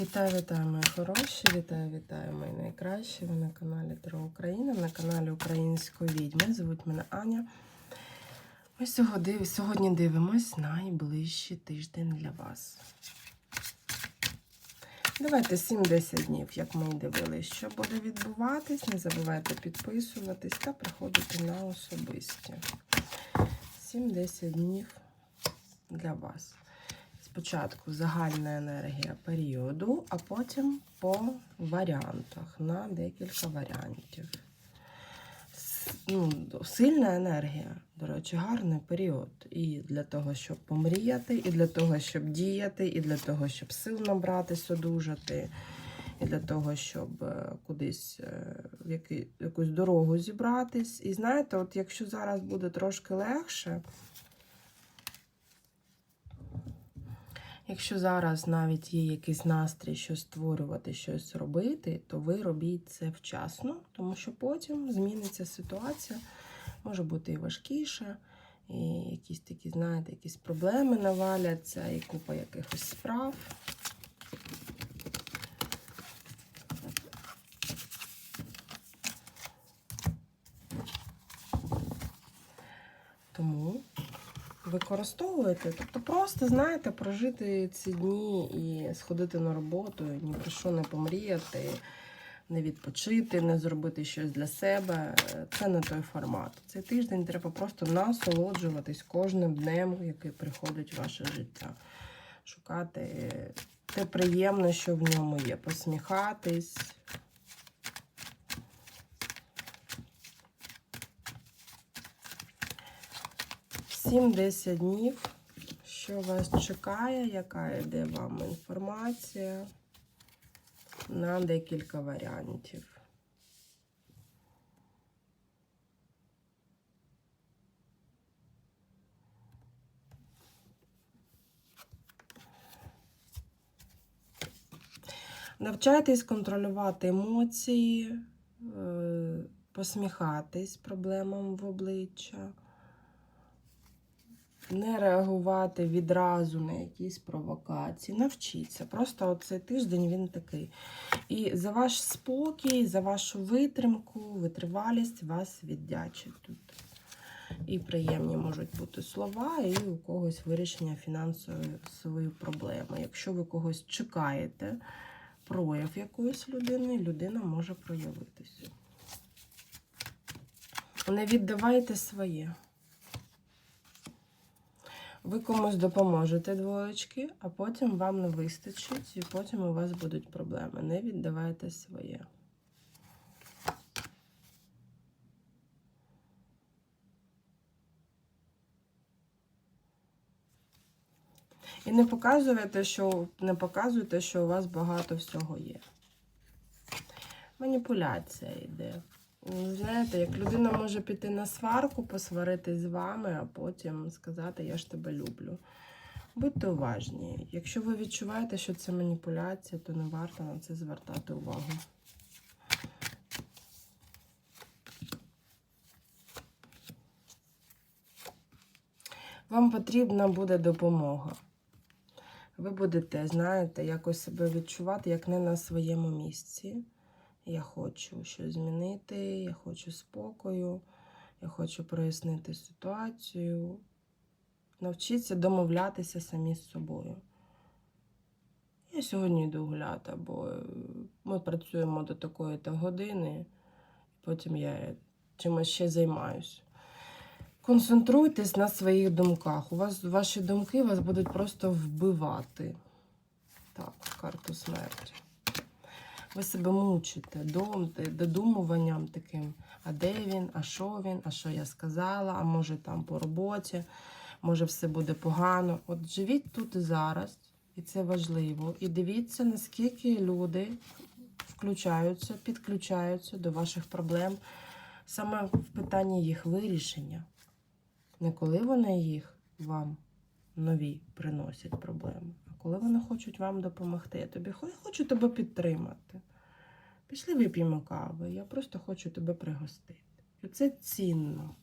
Вітаю, вітаю, мої хороші! Вітаю, вітаю, мої найкращі. Ви на каналі Тро Україна, на каналі Української відьми. Звуть мене Аня. Ми сьогодні, дивимось найближчий тиждень для вас. Давайте 7-10 днів, як ми дивилися, що буде відбуватись. Не забувайте підписуватись та приходити на особисті. 7-10 днів для вас. Спочатку загальна енергія періоду, а потім по варіантах на декілька варіантів. Ну, сильна енергія, до речі, гарний період. І для того, щоб помріяти, і для того, щоб діяти, і для того, щоб сил набратись, одужати, і для того, щоб е, кудись е, в якусь дорогу зібратись. І знаєте, от якщо зараз буде трошки легше. Якщо зараз навіть є якийсь настрій, щось створювати, щось робити, то ви робіть це вчасно, тому що потім зміниться ситуація, може бути і важкіше, і якісь такі, знаєте, якісь проблеми наваляться, і купа якихось справ. Тому використовуєте. Тобто просто, знаєте, прожити ці дні і сходити на роботу, ні про що не помріяти, не відпочити, не зробити щось для себе. Це не той формат. Цей тиждень треба просто насолоджуватись кожним днем, який приходить в ваше життя. Шукати те приємне, що в ньому є, посміхатись. Сім-десять днів. Що вас чекає, яка йде вам інформація на декілька варіантів. Навчайтесь контролювати емоції, е, посміхатись проблемам в обличчя не реагувати відразу на якісь провокації. Навчіться. Просто оцей тиждень він такий. І за ваш спокій, за вашу витримку, витривалість вас віддячить тут. І приємні можуть бути слова, і у когось вирішення фінансової проблеми. Якщо ви когось чекаєте, прояв якоїсь людини, людина може проявитися. Не віддавайте своє. Ви комусь допоможете двоєчки, а потім вам не вистачить, і потім у вас будуть проблеми. Не віддавайте своє. І не показуйте, що, не показуйте, що у вас багато всього є. Маніпуляція йде. Знаєте, як людина може піти на сварку, посваритись з вами, а потім сказати Я ж тебе люблю. Будьте уважні. Якщо ви відчуваєте, що це маніпуляція, то не варто на це звертати увагу. Вам потрібна буде допомога. Ви будете, знаєте, якось себе відчувати, як не на своєму місці. Я хочу щось змінити, я хочу спокою, я хочу прояснити ситуацію. Навчіться домовлятися самі з собою. Я сьогодні йду гуляти, бо е, ми працюємо до такої-то години, потім я чимось ще займаюся. Концентруйтесь на своїх думках. У вас ваші думки вас будуть просто вбивати. Так, карту смерті. Ви себе мучите додумуванням таким, а де він, а що він, а що я сказала, а може там по роботі, може все буде погано. От живіть тут і зараз, і це важливо. І дивіться, наскільки люди включаються, підключаються до ваших проблем. Саме в питанні їх вирішення. Не коли вони їх вам нові приносять проблеми, коли вони хочуть вам допомогти. Я тобі хочу тебе підтримати. Пішли вип'ємо кави, я просто хочу тебе пригостити. І це цінно.